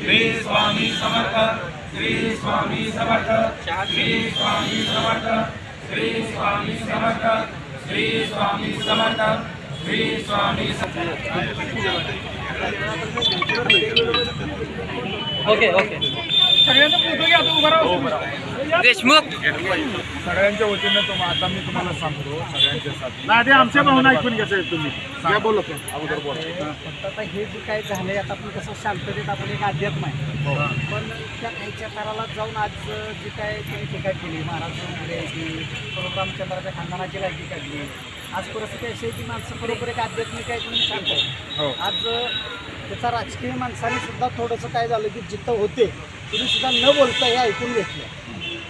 Shri Swami Samarth Shri Swami Samarth Shri Swami Samarth Shri Swami Samarth Shri Swami Samarth Shri Swami Samarth. Okay okay Swami सगळ्यांच्या वतीनं तुम आता मी तुम्हाला सांगतो सगळ्यांच्यासाठी नाही ते आमच्या भावना ऐकून घ्यायचं तुम्ही. काय बोलत अगोदर बोला. फक्त आता हे जे काय झालंय आता आपण कसं शांततेत आपण एक अध्यात्म आहे. पण त्या खायच्या ताराला जाऊन आज जी काय त्यांनी टीका केली. की परत रामचंद्राच्या खानदानाची राखी काढली. आज परिस्थिती अशी आहे की माणसं बरोबर एक आध्यात्मिक आहे म्हणून शांत हो. आज त्याचा राजकीय माणसाने सुद्धा थोडंसं काय झालं की जिथं होते. तुम्ही सुद्धा न बोलता हे ऐकून घेतलं.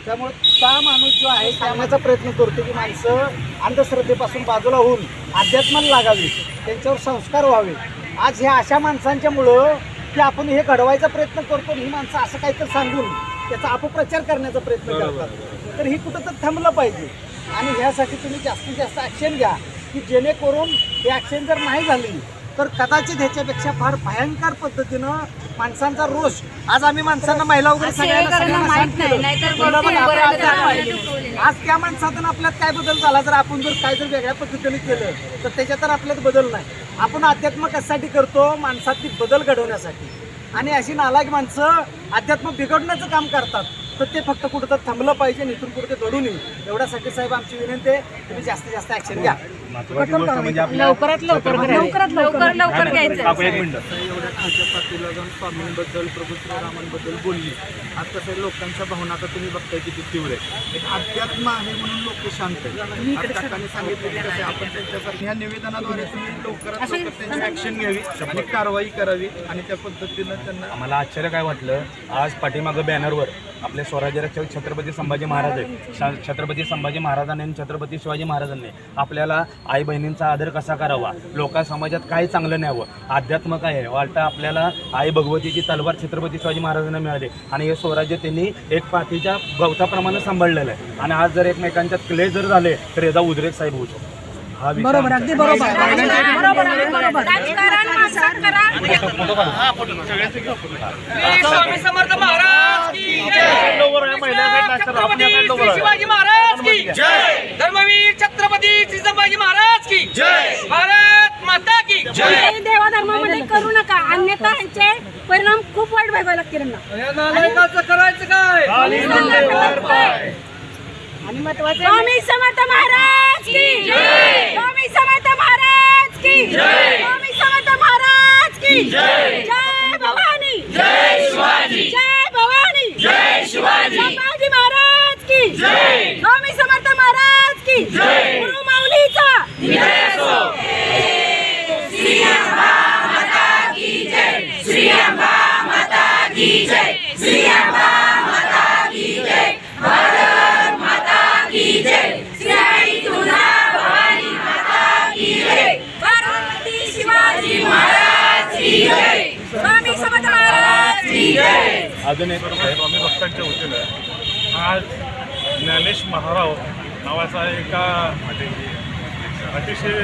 त्यामुळे त्या माणूस जो आहे सांगण्याचा प्रयत्न करतो की माणसं अंधश्रद्धेपासून बाजूला होऊन अध्यात्माला लागावी त्यांच्यावर संस्कार व्हावे. आज ह्या अशा माणसांच्यामुळं की आपण हे घडवायचा प्रयत्न करतो आणि ही माणसं असं काहीतरी सांगून त्याचा अपप्रचार करण्याचा प्रयत्न करतात. तर ही कुठं तर थांबलं पाहिजे. आणि ह्यासाठी तुम्ही जास्तीत जास्त ॲक्शन घ्या की जेणेकरून ही ॲक्शन जर नाही झाली तर कदाचित ह्याच्यापेक्षा फार भयंकर पद्धतीनं माणसांचा रोष आज आम्ही माणसांना महिला वगैरे सगळ्यांना. आज त्या माणसातून आपल्यात काय बदल झाला? जर आपण जर काय जर वेगळ्या पद्धतीने केलं तर त्याच्यात तर आपल्यात बदल नाही. आपण अध्यात्म कशासाठी करतो? माणसातली बदल घडवण्यासाठी. आणि अशी नालायक माणसं अध्यात्म बिघडण्याचं काम करतात. तर ते फक्त कुठं तर थांबलं पाहिजे इथून कुठं ते घडू नये एवढ्यासाठी साहेब आमची विनंती आहे तुम्ही जास्तीत जास्त ऍक्शन घ्या. महत्वाची गोष्ट म्हणजे आपल्या लवकरात लवकर लवकरात लवकर. लवकर घ्यायचं. काकू एक मिनिट. एवढ्या खालच्या पातळीला जाऊन स्वामींबद्दल प्रभू श्रीरामांबद्दल बोलली. आज कसं लोकांच्या भावना आता तुम्ही बघताय किती तीव्र आहे एक अध्यात्म आहे म्हणून लोक शांत आहेत. आज काकांनी सांगितलं की कसं आहे, आपण त्यांच्यासाठी ह्या निवेदनाद्वारे तुम्ही लवकरात लवकर त्यांची ऍक्शन घ्यावी आणि कारवाई करावी आणि त्या पद्धतीनं त्यांना आम्हाला आश्चर्य काय वाटलं? आज पाठीमागं बॅनरवर आपले स्वराज्य रक्षक छत्रपती संभाजी महाराज आहेत. छत्रपती संभाजी महाराजांनी आणि छत्रपती शिवाजी महाराजांनी आपल्याला आई बहिणींचा आदर कसा करावा? लोका समाजात काय चांगलं न्यावं? अध्यात्म काय आहे? वाटतं आपल्याला आई भगवतीची तलवार छत्रपती शिवाजी महाराजांना मिळाली. आणि हे स्वराज्य त्यांनी एक पाठीच्या गवताप्रमाणे सांभाळलेलं आहे. आणि आज जर एकमेकांच्यात क्ले जर झाले तर याचा उद्रेक साहेब होऊ शकतो. हा विषय आमचा आहे. राजकारण माणसात करा स्वामी समर्थ महाराज की छत्रपती श्री शिवाजी महाराज की. जय! धर्मवीर छत्रपती श्री संभाजी महाराज की. जय! भारत माता की. कोणत्याही देवाधर्मामध्ये करू नका. अन्यथा यांचे परिणाम खूप वाईट व्हायला लागतील करायचं काय? आणि महत्वाचं स्वामी समर्थ महाराज की. स्वामी समर्थ महाराज की. स्वामी समर्थ महाराज की. जय भवानी जय शिवाजी जय भवानी जय शिवाजी संभाजी महाराज की जय स्वामी समर्थ महाराज की जय गुरु माऊलीचा! स्वामी समर्थ महाराज की जय अजून एक स्वामी भक्तांच्या वतीनं आज ज्ञानेश महाराव नावाचा एका अतिशय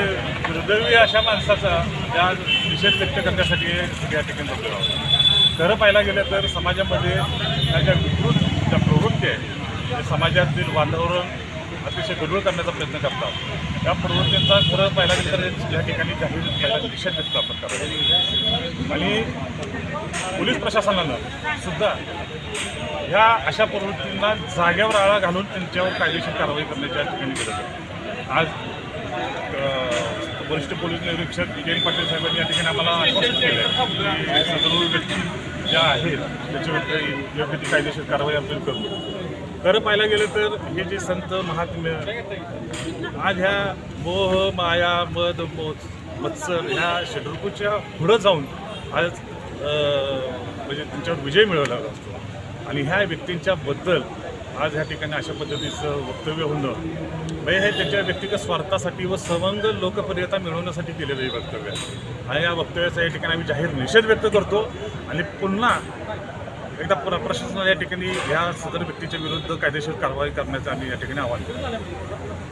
दुर्दैवी अशा माणसाचा या निषेध व्यक्त करण्यासाठी या ठिकाणी बसलो आहोत. खरं पाहायला गेलं तर समाजामध्ये त्या ज्या विकृत ज्या प्रवृत्ती आहे ते समाजातील वातावरण अतिशय दुर्बळ करण्याचा प्रयत्न करतात. या प्रवृत्तींचा खरं पाहायला गेलं तर या ठिकाणी जाहीर निषेध व्यक्त आपण करतो आणि पोलीस प्रशासनानं सुद्धा ह्या अशा प्रवृत्तींना जाग्यावर आळा घालून त्यांच्यावर कायदेशीर कारवाई करण्याची या ठिकाणी गरज आहे. आज वरिष्ठ पोलीस निरीक्षक जयंत पाटील साहेबांनी या ठिकाणी आम्हाला आश्वासन केलं आहे की सर्व व्यक्ती ज्या आहेत त्याच्यावरती योग्य ती कायदेशीर कारवाई आपण करू. खरं पाहायला गेलं तर हे जे संत महात्म्य आज ह्या मोह माया मद मोज मत्सर ह्या षड्रुपूच्या पुढं जाऊन आज म्हणजे त्यांच्यावर विजय मिळवला असतो. आणि ह्या व्यक्तींच्याबद्दल आज ह्या ठिकाणी अशा पद्धतीचं वक्तव्य होणं म्हणजे हे त्यांच्या व्यक्तिगत स्वार्थासाठी व सवंग लोकप्रियता मिळवण्यासाठी केलेलं हे वक्तव्य आहे. आणि या वक्तव्याचा या ठिकाणी आम्ही जाहीर निषेध व्यक्त करतो. आणि पुन्हा एकदा प्र प्रशासनाला या ठिकाणी ह्या सदर व्यक्तीच्या विरुद्ध कायदेशीर कारवाई करण्याचं आम्ही या ठिकाणी आवाहन केलं